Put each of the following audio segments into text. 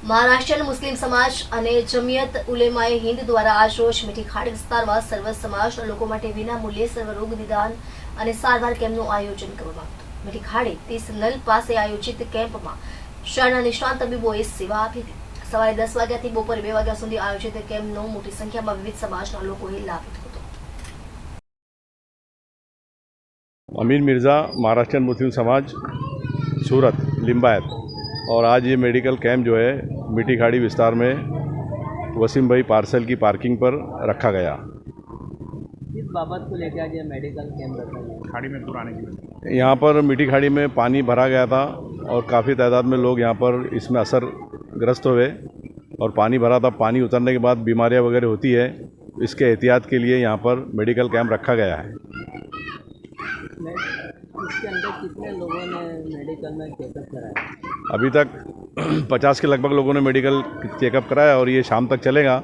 મહારાષ્ટ્રીયન મુસ્લિમ સમાજ અને જમિયત ઉલેમાએ હિન્દ દ્વારા આજરોજ મીઠીખાડ વિસ્તારમાં સર્વ સમાજના લોકો માટે વિના મૂલ્યે સર્વરોગ નિદાન અને સારવાર કેમ્પનું આયોજન કરવામાં મીઠી મીઠીખાડે તીસ નલ પાસે આયોજિત કેમ્પમાં શહેરના નિષ્ણાંત તબીબોએ સેવા આપી હતી. સવારે દસ વાગ્યાથી બપોરે બે વાગ્યા સુધી આયોજિત કેમ્પનો મોટી સંખ્યામાં વિવિધ સમાજના લોકોએ લાભ લીધો હતો. અમીર મિર્ઝા, મહારાષ્ટ્રીયન મુસ્લિમ સમાજ, સુરત, લિંબાયત. और आज ये मेडिकल कैंप जो है मिट्टी खाड़ी विस्तार में वसीम भाई पार्सल की पार्किंग पर रखा गया। किस बाबत को लेकर आज ये मेडिकल कैंप रखा गया? खाड़ी में दूर आने की यहाँ पर मिट्टी खाड़ी में पानी भरा गया था और काफ़ी तादाद में लोग यहाँ पर इसमें असरग्रस्त हुए और पानी भरा था। पानी उतरने के बाद बीमारियाँ वगैरह होती है इसके एहतियात के लिए यहाँ पर मेडिकल कैंप रखा गया है। इसके अंदर कितने लोगों ने मेडिकल में चेकअप कराया? अभी तक पचास के लगभग लोगों ने मेडिकल चेकअप कराया और ये शाम तक चलेगा।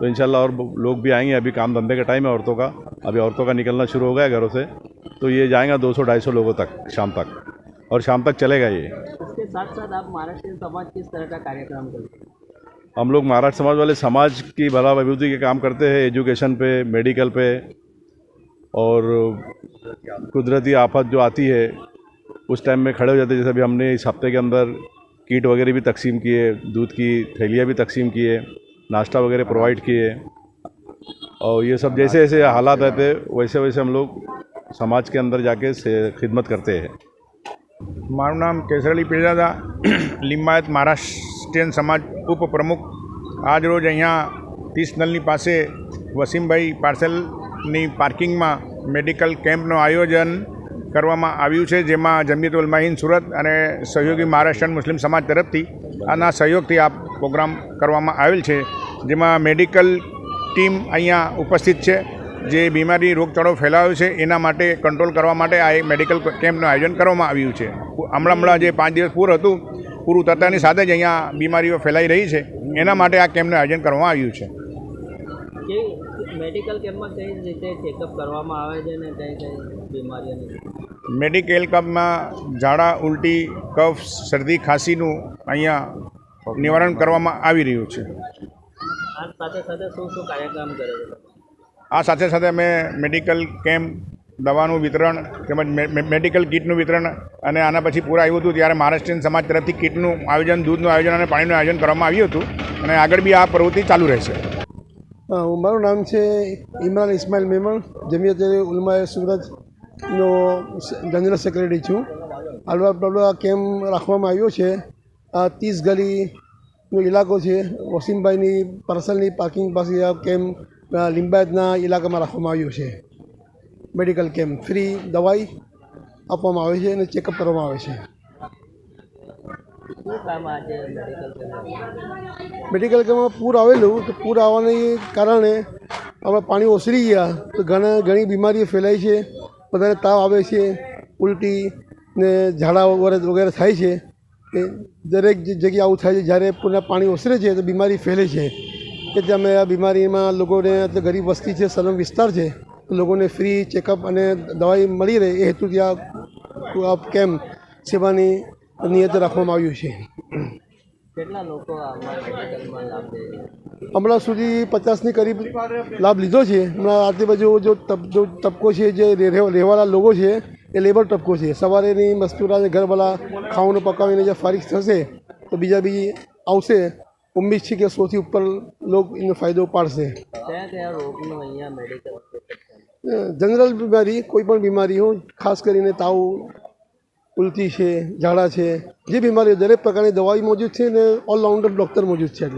तो इंशाल्लाह और लोग भी आएँगे अभी काम धंधे का टाइम है औरतों का। अभी औरतों का निकलना शुरू हो गया है घरों से। तो ये जाएगा 200-250 लोगों तक शाम तक। और शाम तक चलेगा ये। इसके साथ साथ आप महाराष्ट्र समाज किस तरह का कार्यक्रम करते हैं? हम लोग महाराष्ट्र समाज वाले समाज की भला विभूति के काम करते हैं। एजुकेशन पे मेडिकल पे और कुदरती आफत जो आती है उस टाइम में खड़े हो जाते हैं जैसे अभी हमने इस हफ्ते के अंदर किट वगैरह भी तकसीम किए दूध की थैलियाँ भी तकसीम किए नाश्ता वगैरह प्रोवाइड किए और ये सब जैसे जैसे हालात रहते वैसे वैसे हम लोग समाज के अंदर जाके से खिदमत करते हैं મારું નામ કેસરલી પીરજાદા લિંબાયત મહારાષ્ટ્રીયન સમાજ ઉપપ્રમુખ આજ રોજ અહીંયા ત્રીસ નલની પાસે વસીમભાઈ પાર્સલની પાર્કિંગમાં મેડિકલ કેમ્પનું આયોજન કરવામાં આવ્યું છે, જેમાં જમિયત ઉલમાહીન સુરત અને સહયોગી મહારાષ્ટ્રન મુસ્લિમ સમાજ તરફથી આના સહયોગથી આ પ્રોગ્રામ કરવામાં આવેલ છે, જેમાં મેડિકલ ટીમ અહીંયા ઉપસ્થિત છે, જે બીમારી રોગચાળો ફેલાયો છે, એના માટે કંટ્રોલ કરવા માટે આ એક મેડિકલ કેમ્પનું આયોજન કરવામાં આવ્યું છે. હમણાં હમણાં જે પાંચ દિવસ પૂર હતું, પૂરું થતાની સાથે જ અહીંયા બીમારીઓ ફેલાઈ રહી છે, એના માટે આ કેમ્પનું આયોજન કરવામાં આવ્યું છે. મેડિકલ કેમ્પમાં કઈ રીતે ચેકઅપ કરવામાં આવે છે ને કઈ કઈ બીમારીઓની મેડિકલ કેમ્પમાં ઝાડા ઉલટી કફ શરદી ખાંસીનું અહીંયા નિવારણ કરવામાં આવી રહ્યું છે. આ સાથે સાથે શું શું કાર્યક્રમ કરે છે? આ સાથે સાથે અમે મેડિકલ કેમ્પ દવાનું વિતરણ તેમજ મેડિકલ કીટનું વિતરણ અને આના પછી પૂરા આવ્યું હતું ત્યારે મહારાષ્ટ્રીયન સમાજ તરફથી કીટનું આયોજન દૂધનું આયોજન અને પાણીનું આયોજન કરવામાં આવ્યું હતું અને આગળ બી આ પ્રવૃત્તિ ચાલુ રહેશે. મારું નામ છે ઇમરાન ઇસ્માઇલ મેમણ. જમિયત ઉલમાએ સુરતનો જનરલ સેક્રેટરી છું. આલવા પ્રબલા કેમ્પ રાખવામાં આવ્યો છે. આ ત્રીસ ગલીનો ઇલાકો છે. વસીમભાઈની પાર્સલની પાર્કિંગ પાસે આ કેમ્પ લિંબાયતના ઇલાકામાં રાખવામાં આવ્યો છે. Medical camp. ફ્રી દવાઈ આપવામાં આવે છે અને ચેકઅપ કરવામાં આવે છે. શું કામ મેડિકલ કેમ્પ મેડિકલ કેમ્પમાં પૂર આવેલું, તો પૂર આવવાને કારણે આપણે પાણી ઓસરી ગયા. તો ઘણા, ઘણી બીમારીઓ ફેલાય છે. બધાને તાવ આવે છે, ઉલટી ને ઝાડા વગેરે વગેરે થાય છે. એ દરેક જગ્યાએ આવું થાય છે, જ્યારે પૂરના પાણી ઓસરે છે, તો બીમારી ફેલે છે. કે અમે આ બીમારીમાં લોકોને ગરીબ વસ્તી છે સલમ વિસ્તાર છે લોકોને ફ્રી ચેકઅપ અને દવાઈ મળી રહે, એ હેતુથી આ કેમ્પ, સેવાની નિયત રાખવામાં આવ્યું છે. હમણાં સુધી પચાસની કરીબ લાભ લીધો છે. હમણાં આજુબાજુ જો તબ જો તબકો છે જે રહેવાના લોકો છે એ લેબર તબકો છે. સવારેની મસ્તુરા ઘરવાળા ખાવાનું પકાવીને જે ફારિગ થશે તો બીજા બી આવશે. ઉમ્મીદ છે કે સૌથી ઉપર લોકો એનો ફાયદો પાડશે. જનરલ બીમારી કોઈ પણ બીમારી હોય ખાસ કરીને તાવ ઉલટી છે, ઝાડા છે, જે બીમારી દરેક પ્રકારની દવાઈ મોજૂદ છે ને ઓલરાઉન્ડર ડૉક્ટર મોજૂદ છે